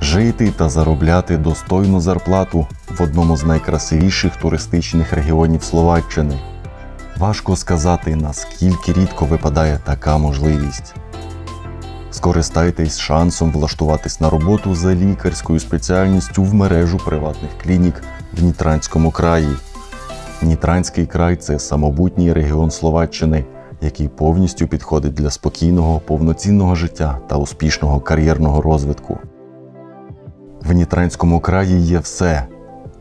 Жити та заробляти достойну зарплату в одному з найкрасивіших туристичних регіонів Словаччини. Важко сказати, наскільки рідко випадає така можливість. Скористайтесь шансом влаштуватись на роботу за лікарською спеціальністю в мережу приватних клінік в Нітранському краї. Нітранський край це самобутній регіон Словаччини, який повністю підходить для спокійного, повноцінного життя та успішного кар'єрного розвитку. В Нітранському краї є все: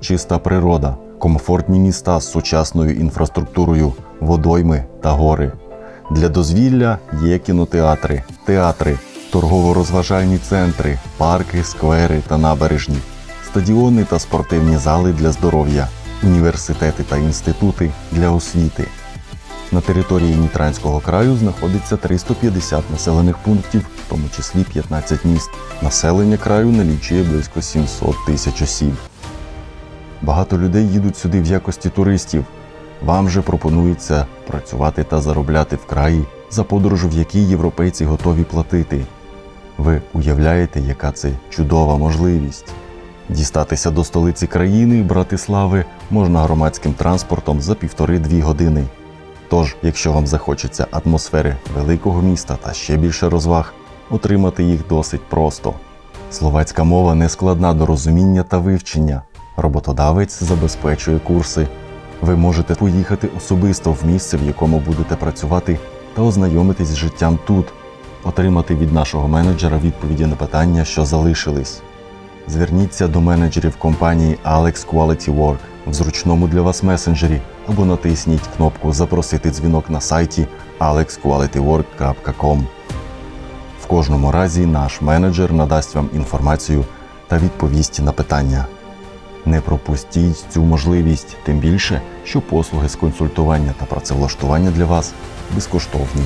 чиста природа, комфортні міста з сучасною інфраструктурою, водойми та гори. Для дозвілля є кінотеатри, театри, торгово-розважальні центри, парки, сквери та набережні, стадіони та спортивні зали для здоров'я, університети та інститути для освіти. На території Нітранського краю знаходиться 350 населених пунктів, в тому числі 15 міст. Населення краю налічує близько 700 тисяч осіб. Багато людей їдуть сюди в якості туристів. Вам же пропонується працювати та заробляти в краї за подорож, в якій європейці готові платити. Ви уявляєте, яка це чудова можливість. Дістатися до столиці країни Братислави можна громадським транспортом за півтори-дві години. Тож, якщо вам захочеться атмосфери великого міста та ще більше розваг, отримати їх досить просто. Словацька мова не складна до розуміння та вивчення. Роботодавець забезпечує курси. Ви можете поїхати особисто в місце, в якому будете працювати, та ознайомитись з життям тут, отримати від нашого менеджера відповіді на питання, що залишились. Зверніться до менеджерів компанії Alex Quality Work в зручному для вас месенджері або натисніть кнопку Запросити дзвінок на сайті alexqualitywork.com. В кожному разі наш менеджер надасть вам інформацію та відповість на питання. Не пропустіть цю можливість, тим більше, що послуги з консультування та працевлаштування для вас безкоштовні.